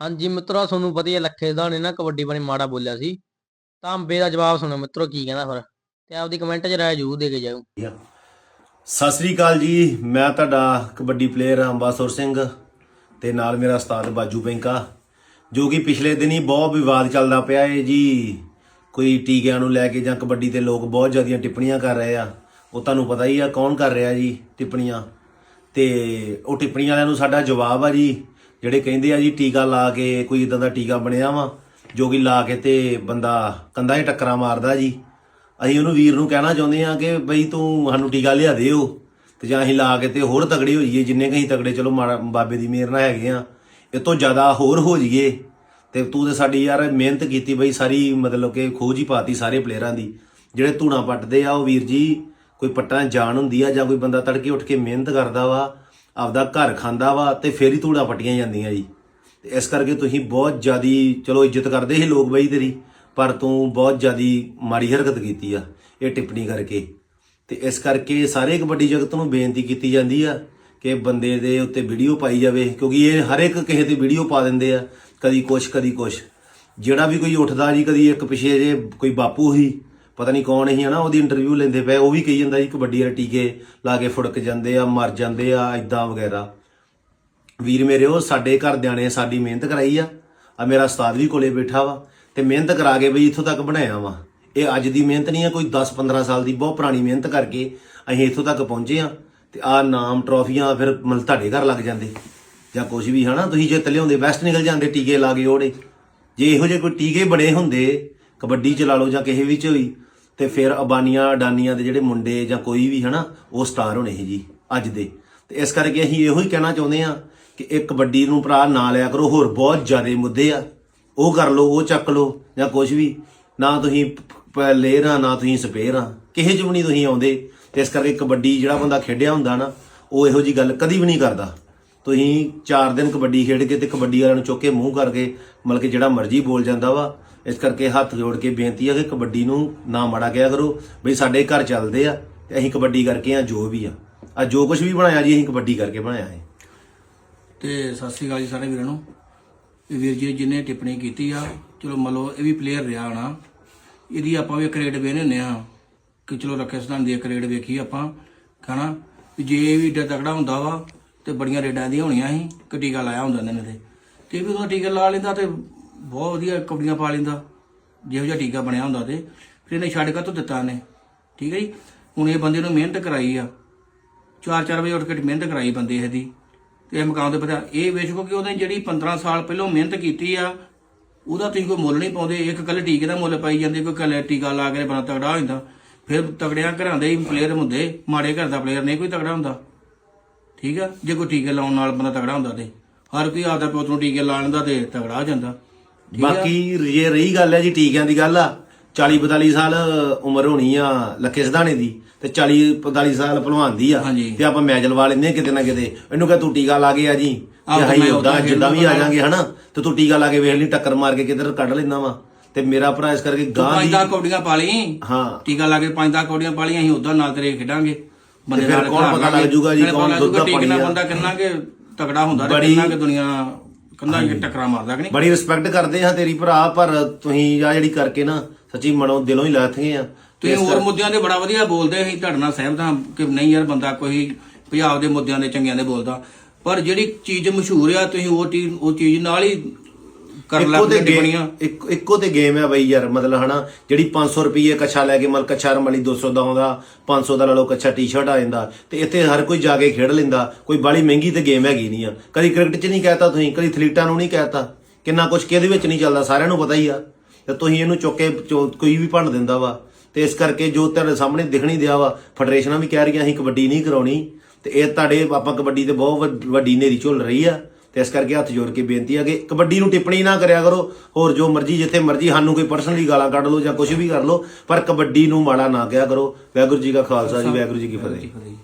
ਹਾਂਜੀ ਮਿੱਤਰੋ, ਤੁਹਾਨੂੰ ਵਧੀਆ ਲੱਖੇ ਦਾ ਨੇ ਨਾ ਕਬੱਡੀ ਬਾਰੇ ਮਾੜਾ ਬੋਲਿਆ ਸੀ। ਤਾਂ ਅੰਬੇ ਦਾ ਜਵਾਬ ਸੁਣੋ ਮਿੱਤਰੋ, ਕੀ ਕਹਿੰਦਾ ਫਿਰ? ਤੇ ਆਪਦੀ ਕਮੈਂਟ 'ਚ ਰਾਏ ਜ਼ਰੂਰ ਦੇ ਕੇ ਜਾਓ ਸਤਿ ਸ੍ਰੀ ਅਕਾਲ ਜੀ, ਮੈਂ ਤੁਹਾਡਾ ਕਬੱਡੀ ਪਲੇਅਰ ਅੰਬਾਸੁਰ ਸਿੰਘ ਤੇ ਨਾਲ ਮੇਰਾ ਉਸਤਾਦ ਬਾਜੂ ਪੈਂਕਾ ਜੋ ਕਿ ਪਿਛਲੇ ਦਿਨੀ ਬਹੁਤ ਵਿਵਾਦ ਚੱਲਦਾ ਪਿਆ ਏ ਜੀ। ਕੋਈ ਟੀਕਿਆਂ ਨੂੰ ਲੈ ਕੇ ਜਾਂ ਕਬੱਡੀ ਤੇ ਲੋਕ ਬਹੁਤ ਜ਼ਿਆਦੀਆਂ ਟਿੱਪਣੀਆਂ ਕਰ ਰਹੇ ਆ। ਉਹ ਤੁਹਾਨੂੰ ਪਤਾ ਹੀ ਆ ਕੌਣ ਕਰ ਰਿਹਾ ਜੀ ਟਿੱਪਣੀਆਂ। ਤੇ ਉਹ ਟਿੱਪਣੀਆਂ ਵਾਲਿਆਂ ਨੂੰ ਸਾਡਾ ਜਵਾਬ ਆ ਜੀ। ਜਿਹੜੇ ਕਹਿੰਦੇ ਆ ਜੀ ਟੀਕਾ ਲਾ ਕੇ ਕੋਈ ਇਦਾਂ ਦਾ ਟੀਕਾ ਬਣਿਆ ਵਾ, ਜੋ ਕਿ ਲਾ ਕੇ ਤੇ ਬੰਦਾ ਕੰਧਾਂ 'ਚ ਟੱਕਰਾਂ ਮਾਰਦਾ ਜੀ। ਅਸੀਂ ਉਹਨੂੰ ਵੀਰ ਨੂੰ ਕਹਿਣਾ ਚਾਹੁੰਦੇ ਆ ਕਿ ਬਈ ਤੂੰ ਸਾਨੂੰ ਟੀਕਾ ਲਿਆ ਦਿਓ ਤੇ ਜਾਂ ਅਸੀਂ ਲਾ ਕੇ ਤੇ ਹੋਰ ਤਗੜੇ ਹੋਈਏ ਜਾਈਏ, ਜਿੰਨੇ ਕਹੀਂ ਤਗੜੇ, ਚਲੋ ਮਾੜਾ ਬਾਬੇ ਦੀ ਮਿਹਰ ਨਾਲ ਹੈਗੇ ਆ ਇਹ ਤੋਂ ਜ਼ਿਆਦਾ ਹੋਰ ਹੋ ਜਾਈਏ ਤੇ ਤੂੰ ਤੇ ਸਾਡੀ ਯਾਰ ਮਿਹਨਤ ਕੀਤੀ ਬਈ, ਸਾਰੀ ਮਤਲਬ ਕਿ ਖੋਜ ਹੀ ਪਾਤੀ ਸਾਰੇ ਪਲੇਅਰਾਂ ਦੀ। ਜਿਹੜੇ ਧੂਣਾ ਪੱਟਦੇ ਆ, ਉਹ ਵੀਰ ਜੀ, ਕੋਈ ਪੱਟਾਂ 'ਚ ਜਾਨ ਹੁੰਦੀ ਆ ਜਾਂ ਕੋਈ ਬੰਦਾ ਤੜਕੇ ਉੱਠ ਕੇ ਮਿਹਨਤ ਕਰਦਾ ਵਾ ਆਪਦਾ ਘਰ ਖਾਂਦਾ ਵਾ ਤੇ ਫੇਰ ਹੀ ਧੂੜਾ ਪੱਟੀਆਂ ਜਾਂਦੀਆਂ ਜੀ। ਤੇ ਇਸ ਕਰਕੇ ਤੁਸੀਂ ਬਹੁਤ ਜ਼ਿਆਦੀ, ਚਲੋ ਇੱਜ਼ਤ ਕਰਦੇ ਸੀ ਲੋਕ ਬਈ ਤੇਰੀ, ਪਰ ਤੂੰ ਬਹੁਤ ਜ਼ਿਆਦੀ ਮਾੜੀ ਹਰਕਤ ਕੀਤੀ ਆ ਇਹ ਟਿੱਪਣੀ ਕਰਕੇ। ਤੇ ਇਸ ਕਰਕੇ ਸਾਰੇ ਕਬੱਡੀ ਜਗਤ ਨੂੰ ਬੇਨਤੀ ਕੀਤੀ ਜਾਂਦੀ ਆ ਕਿ ਬੰਦੇ ਦੇ ਉੱਤੇ ਵੀਡੀਓ ਪਾਈ ਜਾਵੇ, ਕਿਉਂਕਿ ਇਹ ਹਰ ਇੱਕ ਕਿਸੇ ਤੇ ਵੀਡੀਓ ਪਾ ਦਿੰਦੇ ਆ, ਕਦੀ ਕੁਛ ਕਦੀ ਕੁਛ। ਜਿਹੜਾ ਵੀ ਕੋਈ ਉੱਠਦਾ ਜੀ, ਕਦੀ ਇੱਕ ਪਿਛੇ ਜੇ ਕੋਈ ਬਾਪੂ ਸੀ ਪਤਾ ਨਹੀਂ ਕੌਣ ਸੀ, ਹਨਾ, ਉਹਦੀ ਇੰਟਰਵਿਊ ਲੈਂਦੇ ਪਏ, ਉਹ ਵੀ ਕਹੀ ਜਾਂਦਾ ਜੀ ਕਬੱਡੀ ਵਾਲੇ ਟੀਕੇ ਲਾ ਕੇ ਫੁੜਕ ਜਾਂਦੇ ਆ, ਮਰ ਜਾਂਦੇ ਆ ਇਦਾਂ ਵਗੈਰਾ। ਵੀਰ ਮੇਰੇ, ਉਹ ਸਾਡੇ ਘਰਦਿਆਂ ਨੇ ਸਾਡੀ ਮਿਹਨਤ ਕਰਾਈ ਆ। ਆ ਮੇਰਾ ਉਸਤਾਦ ਵੀ ਕੋਲੇ ਬੈਠਾ ਵਾ, ਤੇ ਮਿਹਨਤ ਕਰਾ ਕੇ ਬਈ ਇੱਥੋਂ ਤੱਕ ਬਣਾਇਆ ਵਾ। ਇਹ ਅੱਜ ਦੀ ਮਿਹਨਤ ਨਹੀਂ ਆ, ਕੋਈ 10-15 ਸਾਲ ਦੀ, ਬਹੁਤ ਪੁਰਾਣੀ ਮਿਹਨਤ ਕਰਕੇ ਅਸੀਂ ਇੱਥੋਂ ਤੱਕ ਪਹੁੰਚੇ ਆ। ਤੇ ਆ ਨਾਮ, ਟਰੋਫੀਆਂ ਫਿਰ ਮਤਲਬ ਤੁਹਾਡੇ ਘਰ ਲੱਗ ਜਾਂਦੇ। ਜਾਂ ਕੁਝ ਵੀ, ਹਨਾ, ਤੁਸੀਂ ਜਿੱਤ ਲਿਆਉਂਦੇ ਬੈਸਟ ਨਿਕਲ ਜਾਂਦੇ ਟੀਕੇ ਲਾ ਕੇ ਉਹਦੇ। ਜੇ ਇਹੋ ਜਿਹੇ ਕੋਈ ਟੀਕੇ ਬਣੇ ਹੁੰਦੇ, ਕਬੱਡੀ ਚ ਲਾ ਲਓ ਜਾਂ ਕਿਸੇ ਵਿੱਚ ਹੋਈ ਤੇ ਫਿਰ ਅਬਾਨੀਆਂ, ਅਡਾਨੀਆਂ ਦੇ ਜਿਹੜੇ ਮੁੰਡੇ ਜਾਂ ਕੋਈ ਵੀ ਹਨਾ, ਉਹ ਸਟਾਰ ਹੋਣੇ ਸੀ ਜੀ, ਅੱਜ ਦੇ। ਤੇ ਇਸ ਕਰਕੇ ਅਸੀਂ ਇਹੋ ਹੀ ਕਹਿਣਾ ਚਾਹੁੰਦੇ ਆ ਕਿ ਇਹ ਕਬੱਡੀ ਨੂੰ ਭਰਾ ਨਾ ਲਿਆ ਕਰੋ, ਹੋਰ ਬਹੁਤ ਜ਼ਿਆਦਾ ਮੁੱਦੇ ਆ। ਉਹ ਕਰ ਲਓ, ਉਹ ਚੱਕ ਲਓ ਜਾਂ ਕੁਝ ਵੀ। ਨਾ ਤੁਸੀਂ ਲੇਅਰਾਂ ਨਾ ਤੁਸੀਂ ਸਪੇਅਰਾਂ ਕਿਸੇ ਚ ਵੀ ਨਹੀਂ ਤੁਸੀਂ ਆਉਂਦੇ। ਤੇ ਇਸ ਕਰਕੇ ਕਬੱਡੀ ਜਿਹੜਾ ਬੰਦਾ ਖੇਡਿਆ ਹੁੰਦਾ ਨਾ, ਉਹ ਇਹੋ ਜੀ ਗੱਲ ਕਦੀ ਵੀ ਨਹੀਂ ਕਰਦਾ। ਤੁਸੀਂ 4 ਦਿਨ ਕਬੱਡੀ ਖੇਡ ਕੇ ਤੇ ਕਬੱਡੀ ਵਾਲਿਆਂ ਨੂੰ ਚੁੱਕ ਕੇ ਮੂੰਹ ਕਰਕੇ, ਮਤਲਬ ਕਿ ਜਿਹੜਾ ਮਰਜ਼ੀ ਬੋਲ ਜਾਂਦਾ ਵਾ ਇਸ ਕਰਕੇ ਹੱਥ ਜੋੜ ਕੇ ਬੇਨਤੀ ਆ ਕਿ ਕਬੱਡੀ ਨੂੰ ਨਾ ਮਾੜਾ ਕਿਹਾ ਕਰੋ। ਬਈ ਸਾਡੇ ਘਰ ਚੱਲਦੇ ਆ ਤੇ ਅਸੀਂ ਕਬੱਡੀ ਕਰਕੇ ਆ, ਜੋ ਵੀ ਆ। ਆ ਜੋ ਕੁਝ ਵੀ ਬਣਾਇਆ ਜੀ, ਅਸੀਂ ਕਬੱਡੀ ਕਰਕੇ ਬਣਾਇਆ ਹੈ। ਤੇ ਸਤਿ ਸ੍ਰੀ ਅਕਾਲ ਜੀ ਸਾਰੇ ਵੀਰਾਂ ਨੂੰ। ਇਹ ਵੀਰ ਜੀ ਜਿਹਨੇ ਟਿੱਪਣੀ ਕੀਤੀ ਆ, ਚਲੋ ਮੰਨ ਲਓ ਇਹ ਵੀ ਪਲੇਅਰ ਰਿਹਾ ਹੋਣਾ। ਇਹਦੀ ਆਪਾਂ ਵੀ ਕ੍ਰੇਡ ਵੇਨੇ ਹੁੰਦੇ ਆ ਕਿ ਚਲੋ ਰੱਖੇ ਸਥਾਨ ਦੀ ਕ੍ਰੇਡ ਵੇਖੀ ਆਪਾਂ ਖਾਣਾ ਵੀ ਜੇ ਇਹ ਵੀ ਏਡਾ ਤਕੜਾ ਹੁੰਦਾ ਵਾ ਤੇ ਬੜੀਆਂ ਰੇਡਾਂ ਦੀਆਂ ਹੋਣੀਆਂ ਸੀ, ਕਿ ਟੀਕਾ ਲਾਇਆ ਹੁੰਦਾ ਇਹਨਾਂ ਨੇ ਤੇ। ਤੇ ਵੀ ਉਹਦਾ ਟੀਕਾ ਲਾ ਲੈਂਦਾ ਤੇ ਬਹੁਤ ਵਧੀਆ ਕਬੜੀਆਂ ਪਾ ਲੈਂਦਾ। ਜਿਹੋ ਜਿਹਾ ਟੀਕਾ ਬਣਿਆ ਹੁੰਦਾ ਤੇ। ਫਿਰ ਇਹਨੇ ਛੱਡ ਕੇ ਤੋਂ ਦਿੱਤਾ ਨੇ ਠੀਕ ਹੈ ਜੀ? ਹੁਣ ਇਹ ਬੰਦੇ ਨੂੰ ਮਿਹਨਤ ਕਰਾਈ ਆ। 4-4 ਵਜੇ ਉੱਠ ਕੇ ਮਿਹਨਤ ਕਰਾਈ ਬੰਦੇ ਇਹਦੀ। ਤੇ ਇਹ ਮਕਾਨ ਦੇ ਪਤਾ ਇਹ ਵੇਖੋ ਕਿ ਉਹਨੇ ਜਿਹੜੀ 15 ਸਾਲ ਪਹਿਲਾਂ ਮਿਹਨਤ ਕੀਤੀ ਆ, ਉਹਦਾ ਤੁਸੀਂ ਕੋਈ ਮੁੱਲ ਨਹੀਂ ਪਾਉਂਦੇ। ਇੱਕ ਕੱਲ ਟੀਕੇ ਦਾ ਮੁੱਲ ਪਾਈ ਜਾਂਦੇ, ਕੋਈ ਕੱਲ ਟੀਕਾ ਲਾ ਕੇ ਬਣਾ ਤਗੜਾ ਹੋ ਜਾਂਦਾ। ਫਿਰ ਤਗੜਿਆਂ ਘਰਾਂ ਦੇ ਹੀ ਪਲੇਅਰ ਹੁੰਦੇ। ਮਾੜੇ ਘਰ ਦਾ ਪਲੇਅਰ ਨਹੀਂ ਕੋਈ ਤਗੜਾ ਹੁੰਦਾ। ਠੀਕ ਆ? ਜੇ ਕੋਈ ਟੀਕੇ ਲਾਉਣ ਨਾਲ ਬੰਦਾ ਤਗੜਾ ਹੁੰਦਾ ਤੇ। ਹਰ ਕੋਈ ਆਪਦਾ ਪੁੱਤ ਨੂੰ ਟੀਕੇ ਲਾ ਲੈਂਦਾ ਤੇ ਤਗੜਾ ਹੋ ਜਾਂਦਾ। ਬਾਕੀ ਜੇ ਰਹੀ ਗੱਲ ਹੈ ਜੀ ਟੀਕਿਆਂ ਦੀ ਗੱਲ ਆ 40 42 ਸਾਲ ਉਮਰ ਹੋਣੀ ਆ ਲੱਖੇ ਸਿਧਾਣੇ ਦੀ ਤੇ 40 45 ਸਾਲ ਭਲਵਾਨ ਦੀ ਆ ਹਾਂਜੀ। ਤੇ ਆਪਾਂ ਮੈਚ ਲਵਾ ਹਾਂ ਕਿਤੇ ਨਾ ਕਿਤੇ। ਇਹਨੂੰ ਕਹ ਤੂੰ ਟੀਕਾ ਲਾ ਕੇ ਆ ਜੀ ਆਹੋ, ਤੇ ਮੈਂ ਹਾਈ ਉੱਦਾਂ ਉਦਾਂ ਜਿੱਦਾਂ ਵੀ ਆ ਜਾਾਂਗੇ ਹਨਾ? ਤੇ ਤੂੰ ਟੀਕਾ ਲਾ ਕੇ ਵੇਖ ਲਈ ਟੱਕਰ ਮਾਰ ਕੇ ਕਿੱਧਰ ਕੱਢ ਲੈਂਦਾ ਵਾ। ਤੇ ਮੇਰਾ ਭਰਾ ਇਸ ਕਰਕੇ ਗਾਂ ਪੰਜ ਦੀ ਦਸ ਕੌਡੀਆਂ ਪਾ ਲਈ। ਹਾਂ। ਟੀਕਾ ਲਾ ਕੇ ਪੰਜ ਦਸ ਕੌਡੀਆਂ ਪਾ ਲਈਆਂ ਅਸੀਂ ਉਦਾਂ ਨਾਲ ਤੇਰੇ ਖੇਡਾਂਗੇ। ਬੰਦੇ ਫਿਰ ਨਾਲ ਕੌਣ ਪਤਾ ਲੱਗ। ਜੂਗਾ ਜੀ, ਕੌਣ ਦੁੱਧ ਦਾ ਪਾਣੀ ਆ। ਬੰਦਾ ਕਿੰਨਾ ਕਿ ਤਗੜਾ ਹੁੰਦਾ ਤੇ ਬੜੀ- ਕਿੰਨਾ ਕਿ ਦੁਨੀਆ ਕੰਧਾਂ 'ਚ ਟੱਕਰਾਂ ਮਾਰਦਾ ਕਿ ਨਹੀਂ? ਬੜੀ ਰਿਸਪੈਕਟ ਕਰਦੇ ਹਾਂ ਤੇਰੀ ਭਰਾ ਪਰ ਤੁਸੀਂ ਆ ਜਿਹੜੀ ਕਰਕੇ ਨਾ ਸੱਚੀ ਮਨੋਂ ਦਿਲੋਂ ਹੀ ਲਾਥਗੇ ਆ। ਤੁਸੀਂ ਹੋਰ ਮੁੱਦਿਆਂ ਦੇ ਬੜਾ ਵਧੀਆ ਬੋਲਦੇ ਅਸੀਂ ਤੁਹਾਡੇ ਨਾਲ ਸਹਿਮਤ ਹਾਂ ਕਿ ਨਹੀਂ ਯਾਰ ਬੰਦਾ ਕੋਈ ਪੰਜਾਬ ਦੇ ਮੁੱਦਿਆਂ ਦੇ ਚੰਗਿਆਂ ਦੇ ਬੋਲਦਾ। ਪਰ ਜਿਹੜੀ ਚੀਜ਼ ਮਸ਼ਹੂਰ ਆ ਤੁਸੀਂ ਉਹ ਚੀਜ਼ ਉਹ ਚੀਜ਼ ਨਾਲ ਹੀ ਕਰ ਇੱਕੋ ਤੇ ਟਿੱਪਣੀਆਂ ਗੇਮ ਇੱਕ ਇੱਕੋ ਤੇ ਗੇਮ ਹੈ ਬਈ ਯਾਰ ਮਤਲਬ ਹਨਾ ਜਿਹੜੀ 500 ਰੁਪਏ ਕੱਛਾ ਲੈ ਕੇ ਮਤਲਬ ਕੱਛਾ ਰਮਲੀ 200 ਦਾ ਆਉਂਦਾ 500 ਦਾ ਲੈ ਲਓ ਕੱਛਾ ਟੀ-ਸ਼ਰਟ ਆ ਜਾਂਦਾ ਤੇ ਇੱਥੇ ਹਰ ਕੋਈ ਜਾ ਕੇ ਖੇਡ ਲੈਂਦਾ ਕੋਈ ਬਾਲੀ ਮਹਿੰਗੀ ਤੇ ਗੇਮ ਹੈਗੀ ਨਹੀਂ ਆ। ਕਦੀ ਕ੍ਰਿਕਟ 'ਚ ਨਹੀਂ ਕਹਿਤਾ ਤੁਸੀਂ ਕਦੀ ਥਲੀਟਾਂ ਨੂੰ ਨਹੀਂ ਕਹਿਤਾ। ਕਿੰਨਾ ਕੁਝ ਕਿਹਦੇ ਵਿੱਚ ਨਹੀਂ ਚੱਲਦਾ ਸਾਰਿਆਂ ਨੂੰ ਪਤਾ ਹੀ ਆ। ਤੇ ਤੁਸੀਂ ਇਹਨੂੰ ਚੁੱਕ ਕੇ ਕੋਈ ਵੀ ਭੰਨ ਦਿੰਦਾ ਵਾ। ਤੇ ਇਸ ਕਰਕੇ ਜੋ ਤੁਹਾਡੇ ਸਾਹਮਣੇ ਦਿਖਣੀ ਦਿਆ ਵਾ ਫੈਡਰੇਸ਼ਨਾਂ ਵੀ ਕਹਿ ਰਹੀਆਂ ਅਸੀਂ ਕਬੱਡੀ ਨਹੀਂ ਕਰਾਉਣੀ। ਤੇ ਇਹ ਤੁਹਾਡੇ ਆਪਾਂ ਕਬੱਡੀ ਤੇ ਬਹੁਤ ਵੱਡੀ ਨੇਰੀ ਝੁੱਲ ਰਹੀ ਆ। ਤੇ ਇਸ ਕਰਕੇ ਹੱਥ ਜੋੜ ਕੇ ਬੇਨਤੀ ਆ ਕਿ ਕਬੱਡੀ ਨੂੰ ਟਿੱਪਣੀ ਨਾ ਕਰਿਆ ਕਰੋ। ਹੋਰ ਜੋ ਮਰਜ਼ੀ, ਜਿੱਥੇ ਮਰਜ਼ੀ ਸਾਨੂੰ ਕੋਈ ਪਰਸਨਲੀ ਗਾਲਾਂ ਕੱਢ ਲਓ ਜਾਂ ਕੁਝ ਵੀ ਕਰ ਲਓ, ਪਰ ਕਬੱਡੀ ਨੂੰ ਮਾੜਾ ਨਾ ਕਿਹਾ ਕਰੋ। ਵਾਹਿਗੁਰੂ ਜੀ ਕਾ ਖਾਲਸਾ ਜੀ, ਵਾਹਿਗੁਰੂ ਜੀ ਕੀ ਫਤਿਹ ਫਤਿਹ।